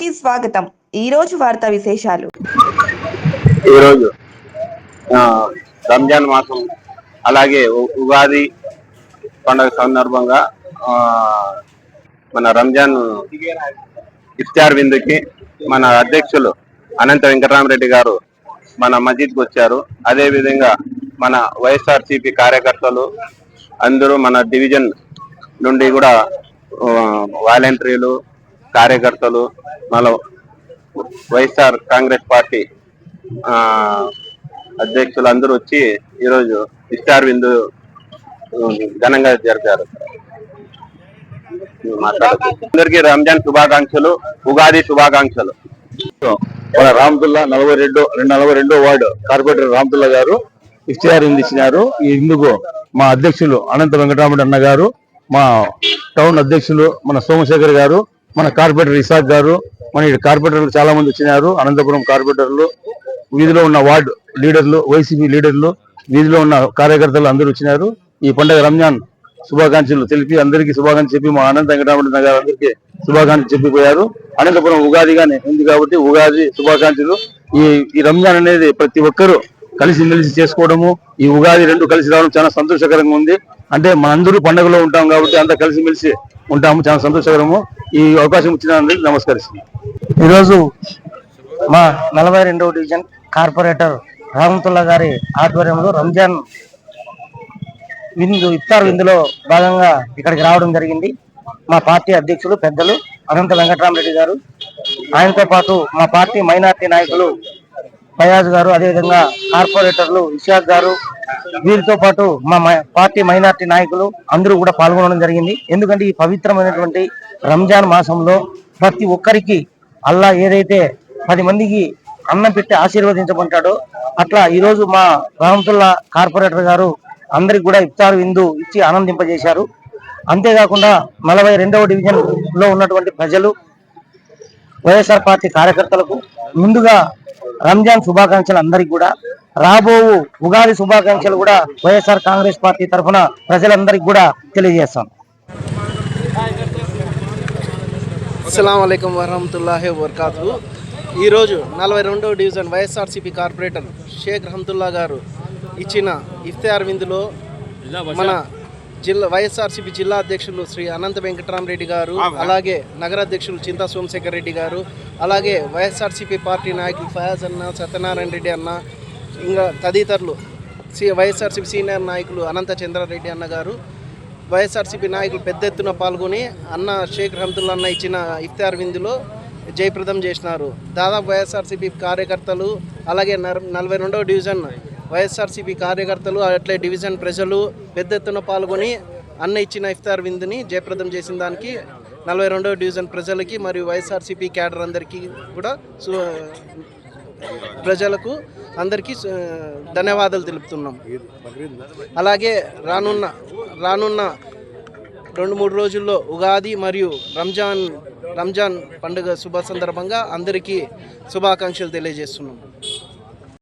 కి స్వాగతం. ఈ రోజు వార్తా విశేషాలు. ఈరోజు రంజాన్ మాసం అలాగే ఉగాది పండుగ సందర్భంగా మన రంజాన్ ఇఫ్తార్ విందుకి మన అధ్యక్షులు అనంత వెంకటరామరెడ్డి గారు మన మస్జిద్కి వచ్చారు. అదే విధంగా మన వైఎస్ఆర్సిపి కార్యకర్తలు అందరూ మన డివిజన్ నుండి కూడా వాలంటీర్లు కార్యకర్తలు మళ్ళీ వైఎస్ఆర్ కాంగ్రెస్ పార్టీ ఆ అధ్యక్షులు అందరూ వచ్చి ఈరోజు ఇఫ్తార్ విందు ఘనంగా జరిపారు. అందరికీ రంజాన్ శుభాకాంక్షలు ఉగాది శుభాకాంక్షలు. మన రామతుల్లా నలభై రెండు రెండు నలభై రెండో వార్డు కార్పొరేటర్ రామతుల్లా గారు ఇఫ్తియార్ ఇచ్చినారు. ఈ ఇందుకు మా అధ్యక్షులు అనంత వెంకటరామరెడ్డి అన్న గారు మా టౌన్ అధ్యక్షులు మన సోమశేఖర్ గారు మన కార్పొరేటర్ ఇసాక్ గారు మన ఈ కార్పొరేటర్లు చాలా మంది వచ్చినారు అనంతపురం కార్పొరేటర్లు వీధిలో ఉన్న వార్డు లీడర్లు వైసీపీ లీడర్లు వీధిలో ఉన్న కార్యకర్తలు అందరూ వచ్చినారు. ఈ పండుగ రంజాన్ శుభాకాంక్షలు తెలిపి అందరికీ శుభాకాంక్షలు చెప్పి మా అనంత వెంకటరామరెడ్డి గారు అందరికీ శుభాకాంక్షలు చెప్పిపోయారు. అనంతపురం ఉగాదిగానే ఉంది కాబట్టి ఉగాది శుభాకాంక్షలు. ఈ ఈ రంజాన్ అనేది ప్రతి ఒక్కరూ కలిసి మెలిసి చేసుకోవడము ఈ ఉగాది రెండు కలిసి రావడం చాలా సంతోషకరంగా ఉంది. అంటే మనందరూ పండుగలో ఉంటాం కాబట్టి అంతా కలిసి మెలిసి ఉంటాము చాలా సంతోషకరము. ఈ అవకాశం ఇచ్చినందుకు నమస్కరిస్తున్నాను ఈరోజు మా నలభై రెండవ డివిజన్ కార్పొరేటర్ రామతుల్లా గారి ఆధ్వర్యంలో రంజాన్ విందు ఇఫ్తార్ విందులో భాగంగా ఇక్కడికి రావడం జరిగింది. మా పార్టీ అధ్యక్షులు పెద్దలు అనంత వెంకటరామరెడ్డి గారు ఆయనతో పాటు మా పార్టీ మైనార్టీ నాయకులు ఫయాజ్ గారు అదేవిధంగా కార్పొరేటర్లు ఇషాక్ గారు వీరితో పాటు మా మై- పార్టీ మైనార్టీ నాయకులు అందరూ కూడా పాల్గొనడం జరిగింది. ఎందుకంటే ఈ పవిత్రమైనటువంటి రంజాన్ మాసంలో ప్రతి ఒక్కరికి అల్లా ఏదైతే పది మందికి అన్నం పెట్టి ఆశీర్వదించమంటాడో అట్లా ఈరోజు మా రహమతుల్లా కార్పొరేటర్ గారు అందరికి కూడా ఇఫ్తార్ విందు ఇచ్చి ఆనందింపజేశారు. అంతేకాకుండా నలభై రెండవ డివిజన్లో ఉన్నటువంటి ప్రజలు వైఎస్ఆర్ పార్టీ కార్యకర్తలకు ముందుగా రంజాన్ శుభాకాంక్షలు అందరికి కూడా రాబో ఉగాది శుభాకాంక్షలు కూడా వైఎస్ఆర్ కాంగ్రెస్ పార్టీ తరఫున ప్రజలందరికీ కూడా తెలియజేస్తాం. అస్సలం అయికం వరహమతుల్లాహి వబర్కాతు ఈరోజు నలభై రెండవ division YSRCP corporator Sheikh Rahamatulla garu ఇచ్చిన ఇఫ్తార్ విందులో మన జిల్లా వైఎస్ఆర్సీపీ జిల్లా అధ్యక్షులు శ్రీ అనంత వెంకటరామరెడ్డి గారు అలాగే నగర అధ్యక్షులు చింతా సోమశేఖర్ రెడ్డి గారు అలాగే వైఎస్ఆర్సీపీ పార్టీ నాయకులు ఫయాజ్ అన్న సత్యనారాయణ రెడ్డి అన్న ఇంకా తదితరులు సి వైఎస్ఆర్సీపీ సీనియర్ నాయకులు అనంత చంద్రారెడ్డి అన్న గారు వైఎస్ఆర్సీపీ నాయకులు పెద్ద ఎత్తున పాల్గొని అన్న షేక్ రహమతుల్లా అన్న ఇచ్చిన ఇఫ్తార్ విందులో జయప్రదం చేసినారు. దాదాపు వైఎస్ఆర్సీపీ కార్యకర్తలు అలాగే నర్- నలభై రెండవ డివిజన్ వైఎస్ఆర్సీపీ కార్యకర్తలు అట్లే డివిజన్ ప్రజలు పెద్ద ఎత్తున పాల్గొని అన్న ఇచ్చిన ఇఫ్తార్ విందుని జయప్రదం చేసిన దానికి నలభై రెండవ డివిజన్ ప్రజలకి మరియు వైఎస్ఆర్సీపీ క్యాడర్ అందరికీ కూడా సు- ప్రజలకు అందరికీ ధన్యవాదాలు తెలుపుతున్నాం. అలాగే రానున్న రానున్న రెండు మూడు రోజుల్లో ఉగాది మరియు రంజాన్ రంజాన్ పండుగ శుభ సందర్భంగా అందరికీ శుభాకాంక్షలు తెలియజేస్తున్నాం.